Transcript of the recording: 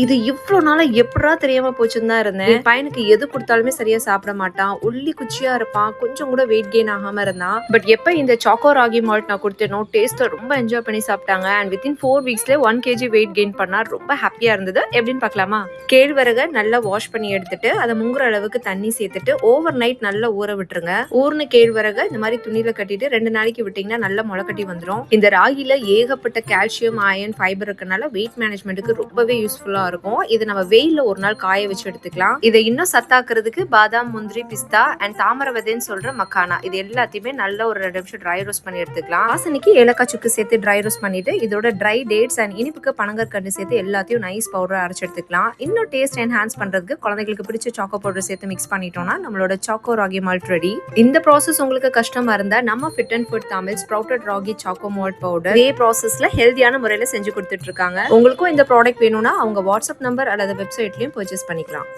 இது இவ்வளவு நாளா எப்படா தெரியாம போச்சுன்னு தான் இருந்தேன். என் பையனுக்கு எது கொடுத்தாலுமே சரியா சாப்பிட மாட்டான். உள்ளி குச்சியா இருப்பான். கொஞ்சம் கூட வெயிட் கெயின் ஆகாம இருந்தான். பட் எப்ப இந்த சாக்கோ ராகி மால்ட் நான் கொடுத்தேனோ டேஸ்ட் ரொம்ப என்ஜாய் பண்ணி சாப்பிட்டாங்க. அண்ட் வித்தின் ஃபோர் வீக்ஸ்ல ஒன் கேஜி வெயிட் கெயின் பண்ணா ரொம்ப ஹாப்பியா இருந்தது. எப்படின்னு பார்க்கலாமா? கேழ்வரகை நல்லா வாஷ் பண்ணி எடுத்துட்டு அதை முங்குற அளவுக்கு தண்ணி சேர்த்துட்டு ஓவர் நைட் நல்லா ஊற விட்டுருங்க. ஊர்ன கேழ்வரகை இந்த மாதிரி துணியில கட்டிட்டு ரெண்டு நாளைக்கு விட்டீங்கன்னா நல்லா முளைக்கட்டி வந்துடும் இந்த ராகில ஏகப்பட்ட கால்சியம் அயன் ஃபைபர் இருக்கனால வெயிட் மேனேஜ்மெண்ட்டுக்கு ரொம்பவே யூஸ்ஃபுல்லா இருக்கும். இது நம்ம வெயில்ல ஒரு நாள் காய வச்சு எடுத்துக்கலாம். இதை இன்னும் சத்தாக்குறதுக்கு பாதாம் முந்திரி பிஸ்தா அண்ட் தாமரை விதைன்னு சொல்ற மக்கானா. இது எல்லாத்தையுமே நல்ல ஒரு ரெண்டு நிமிஷம் ட்ரை ரோஸ்ட் பண்ணி எடுத்துக்கலாம். வாசனைக்கு ஏலக்காய் சுக்கு சேர்த்து ட்ரை ரோஸ்ட் பண்ணிட்டு இதோட ட்ரை டேட்ஸ் அண்ட் இனிப்புக்கு பனங்கற்கண்டு சேர்த்து எல்லாத்தையும் நைஸ் பவுடர் அரைச்சு எடுத்துக்கலாம். இன்னும் டேஸ்ட் என்ஹான்ஸ் பண்றதுக்கு குழந்தைகளுக்கு பிடிச்ச சாக்கோ பவுடர் சேர்த்து மிக்ஸ் பண்ணிட்டோம்னா நம்மளோட சாக்கோ ராகி மால்ட் ரெடி இந்த ப்ராசஸ் உங்களுக்கு கஷ்டமா இருந்தா நம்ம fit and food Tamil sprouted ragi choco malt powder இதே ப்ராசஸ்ல ஹெல்தியான முறையில செஞ்சு கொடுத்துட்டு இருக்காங்க. உங்களுக்கும் இந்த ப்ராடக்ட் வேணும்னா அவங்க வாட்ஸ்அப் நம்பர் அல்லது வெப்சைட்லயும் பர்ச்சேஸ் பண்ணிக்கலாம்.